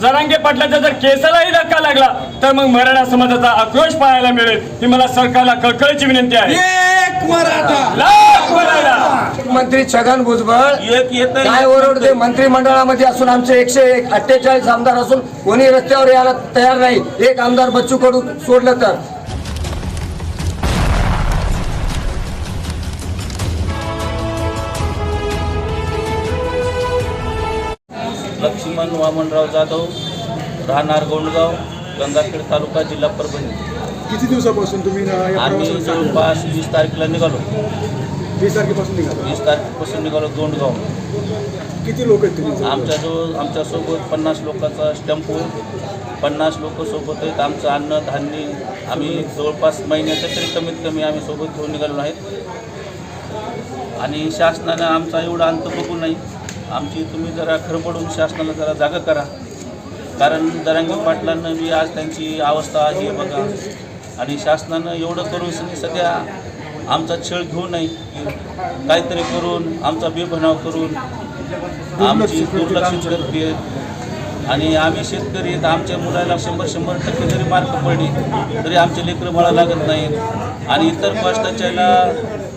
जरांगे पाटलाच्या जर केसालाही धक्का लागला तर मग मराठा समाजाचा आक्रोश पाहायला मिळेल. ही मला सरकारला कळकळीची विनंती आहे. एक मराठा. लाख मराठा. मंत्री छगन भुजबळ एक येत काय ओरडते मंत्रिमंडळामध्ये असून आमचे एकशे एक अठ्ठेचाळीस आमदार असून कोणी रस्त्यावर यायला तयार नाही. एक आमदार बच्चू कडू सोडलं तर. लक्ष्मण वामनराव जाधव राहणार गोंडगाव गंगाखेड तालुका जिल्हा परभणी. किती दिवसापासून तुम्ही या आम्ही प्रवासाला जवळपास वीस तारखेला निघालो. वीस तारखेपासून निघाला? वीस तारखेपासून निघालो गोंडगाव. किती लोक आहेत तुम्ही? आमच्याजवळ आमच्यासोबत पन्नास लोकांचा टेम्पो पन्नास लोक सोबत आहेत. आमचं अन्न धान्य आम्ही जवळपास महिन्याचं तरी कमीत कमी आम्ही सोबत घेऊन निघालो आहेत. आणि शासनानं आमचा एवढा अंत बघू नाही. आमची तुम्ही जरा खरबडून शासनाला जरा जागा करा. कारण दरांगी पाटलांना बी आज त्यांची अवस्था आहे बघा. आणि शासनानं एवढं करून सध्या आमचा छळ घेऊ नये. काहीतरी करून आमचा बेबनाव करून आमची दुर्लक्षित करते आणि आम्ही शेतकरी आमच्या मुलाला शंभर शंभर टक्के जरी मार्क पडले तरी आमचे लेकरं बाळा लागत नाहीत. आणि इतर कष्टाच्याला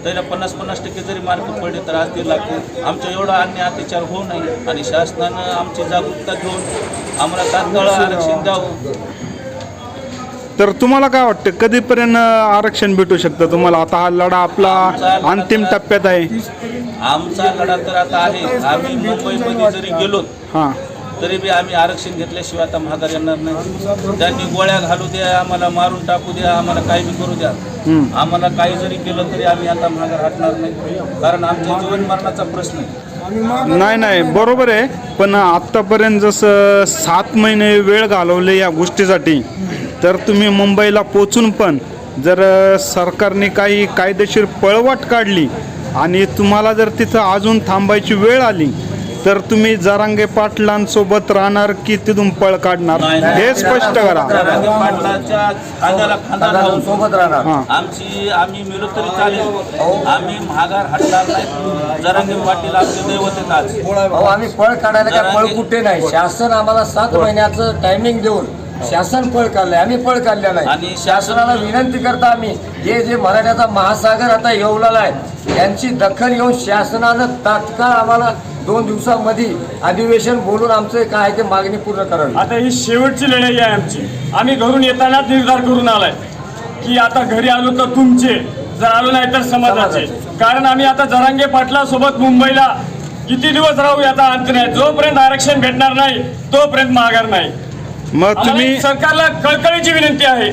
त्याला पन्नास पन्नास टक्के जरी मार्क पडले तर आज ते लागते आमच्या एवढा अन्य अत्याचार होऊ नये. आणि शासनानं आमची जागरूकता घेऊन आम्हाला तात्काळ आरक्षण द्यावं. तर तुम्हाला काय वाटतं कधीपर्यंत आरक्षण भेटू शकतं तुम्हाला? आता हा लढा आपला अंतिम टप्प्यात आहे. आमचा लढा तर आता आहे. आम्ही मुंबईमध्ये जरी गेलो हां. तरी बी आम्ही आरक्षण घेतल्याशिवाय आता महागार येणार नाही. त्यांनी गोळ्या घालू द्या आम्हाला मारून टाकू द्या आम्हाला काही बी करू द्या. आम्हाला काही जरी केलं तरी आम्ही आता महागार हटणार नाही. कारण आमच्या जीवन मरणाचा प्रश्न आहे. नाही नाही बरोबर आहे. पण आत्तापर्यंत जसं सात महिने वेळ घालवले या गोष्टीसाठी तर तुम्ही मुंबईला पोचून पण जर सरकारने काही कायदेशीर पळवाट काढली आणि तुम्हाला जर तिथं अजून थांबायची वेळ आली तर तुम्ही जरांगे पाटलांसोबत राहणार की तिथून पळ काढणार. हे स्पष्ट करा. जरांगे पाटलाच्या खांद्याला खांदा लावून सोबत राहणार. आमची आम्ही मिळू तरी चालेल. आम्ही महागार हटणार नाही जरांगे पाटील आमचे दैवत आहेत आज. अहो आम्ही पळ काढायला काय पळ कुठे नाही? शासन आम्हाला सात महिन्याचं टायमिंग देऊन शासन पळ काढलंय. आम्ही पळ काढल्या नाही. आणि शासनाला विनंती करता आम्ही हे जे मराठ्याचा महासागर आता येवलेला आहे यांची दखल घेऊन शासनानं तात्काळ आम्हाला दोन दिवसामध्ये अधिवेशन बोलून आमचं काय आहे ते मागणी पूर्ण करावी. आता ही शेवटची लढाई आहे आमची. आम्ही घरून येतानाच निर्धार करून आलाय की आता घरी आलो तर तुमचे जर आलो नाही तर समाजाचे. कारण आम्ही आता जरांगे पाटला सोबत मुंबईला किती दिवस राहू याचा अंत नाही. जोपर्यंत आरक्षण भेटणार नाही तोपर्यंत माघार नाही. मग तुम्ही सरकारला कळकळीची विनंती आहे.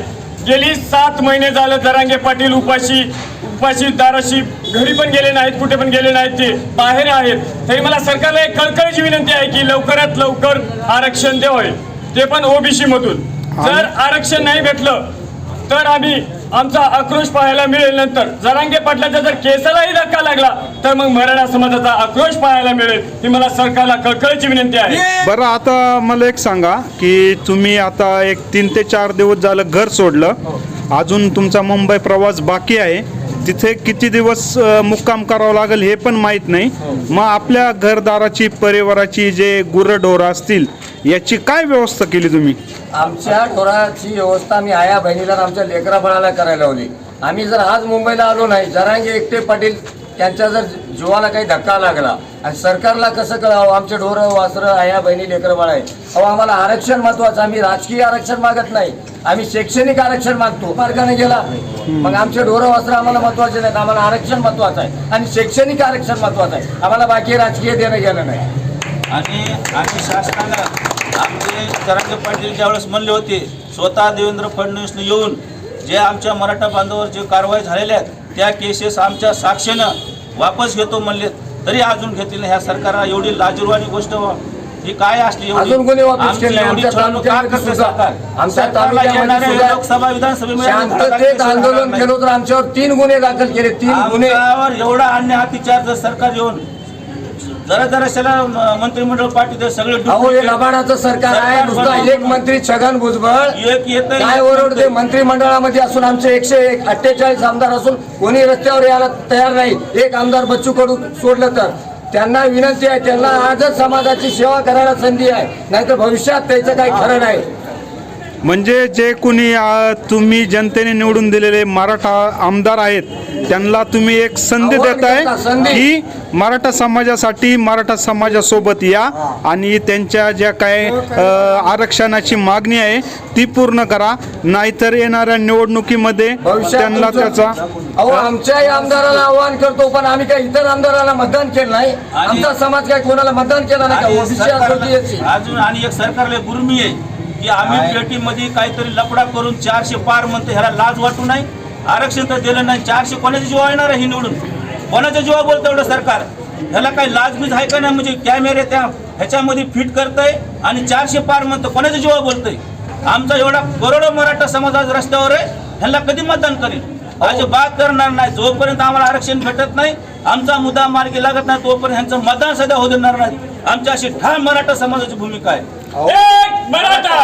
गेली सात महिने झालं दरांगे पाटील उपाशी उपाशी दाराशी घरी पण गेले नाहीत कुठे पण गेले नाहीत ते बाहेर आहेत. तरी मला सरकारला एक कळकळीची विनंती आहे की लवकरात लवकर आरक्षण द्यावे. ते पण ओबीसी मधून. जर आरक्षण नाही भेटलं तर आम्ही आमचा आक्रोश पाहायला मिळेल नंतर. जरांगे पाटलाच्या जर केसालाही धक्का लागला तर मग मराठा समाजाचा आक्रोश पाहायला मिळेल. ही मला सरकारला कळकळीची विनंती आहे. बरं आता मला एक सांगा की तुम्ही आता एक तीन ते चार दिवस झालं घर सोडलं. अजून तुमचा मुंबई प्रवास बाकी आहे. तिथे किती दिवस मुक्काम करावं लागेल हे पण माहीत नाही. मग आपल्या घरदाराची परिवाराची जे गुरंढोरं असतील याची काय व्यवस्था केली तुम्ही? आमच्या ढोराची व्यवस्था आम्ही आया बहिणीला आणि आमच्या लेकरा बाळाला करायला लावली. आम्ही जर आज मुंबईला आलो नाही जरांगे एकटे पाटील त्यांच्या जर जीवाला काही धक्का लागला आणि सरकारला कसं कळावं? आमचे ढोरं वासरं आया बहिणी लेकरं बाळ आहे. अहो आम्हाला आरक्षण महत्वाचं आम्ही राजकीय आरक्षण मागत नाही. आम्ही शैक्षणिक आरक्षण मागतो. मार्गाने गेला. मग आमचे ढोरं वासरं आम्हाला महत्त्वाचे नाहीत. आम्हाला आरक्षण महत्वाचं आहे. आणि शैक्षणिक आरक्षण महत्वाचं आहे. आम्हाला बाकी राजकीय देणं गेलं नाही. आणि आणि शासनानं आमचे जरांगे पाटील ज्यावेळेस म्हणले होते स्वतः देवेंद्र फडणवीसनं येऊन जे आमच्या मराठा बांधवावर जे कारवाई झालेल्या आहेत त्या केसेस आमच्या साक्षीनं वापस घेतो म्हणले तरी अजून घेतील. ह्या सरकारला एवढी लाजीरवाणी गोष्ट ही काय असली लोकसभा विधानसभेमध्ये आंदोलन केलं तर आमच्यावर तीन गुन्हे दाखल केले तीन गुन्हे आमच्यावर एवढा अन्य अत्याचार जर सरकार येऊन जरा जरा मंत्रिमंडळ पार्टी ते सगळे अहो हे लबाडाचं सरकार आहे नुसतं एक मंत्री छगन भुजबळ. एक येत काय ओरडते मंत्रिमंडळामध्ये असून आमचे एकशे एक अठ्ठेचाळीस आमदार असून कोणी रस्त्यावर यायला तयार नाही. एक आमदार बच्चू कडू सोडलं तर. त्यांना विनंती आहे त्यांना आजच समाजाची सेवा करायला संधी आहे. नाहीतर भविष्यात त्याचं काही खरं नाही. म्हणजे जे कोणी तुम्ही जनतेने निवडून दिलेले मराठा आमदार आहेत त्यांना तुम्ही एक संधी देताय करता, संधी. की मराठा समाजासाठी मराठा समाजासोबत या आणि त्यांच्या ज्या काय आरक्षणाची मागणी आहे ती पूर्ण करा. नाहीतर येणाऱ्या निवडणुकीमध्ये त्यांना त्याचा अहो आमच्याही आमदाराला आव्हान करतो पण आम्ही काही इतर आमदाराला मतदान केलं नाही. आमचा समाज काय कोणाला मतदान केलं नाही अजून आणि एक सरकारला गुरमी आहे. की आम्ही पेटीमध्ये काहीतरी लफडा करून चारशे पार म्हणतो ह्याला लाज वाटू नाही. आरक्षण तर दिलं नाही. चारशे कोणाच्या जीवा येणार आहे ही निवडून? कोणाच्या जीवा बोलतं एवढं सरकार? ह्याला काही लाजबीज आहे का नाही? म्हणजे कॅमेरे त्या ह्याच्यामध्ये फिट करतंय आणि चारशे पार म्हणतं कोणाच्या जीवा बोलतंय? आमचा एवढा करोडो मराठा समाज आज रस्त्यावर आहे. ह्याला कधी मतदान करेल? आज बात करणार नाही. जोपर्यंत आम्हाला आरक्षण भेटत नाही आमचा मुद्दा मार्गी लागत नाही तोपर्यंत ह्यांचं मतदान सध्या होऊ देणार नाही. आमची अशी ठाम मराठा समाजाची भूमिका आहे. मराठा!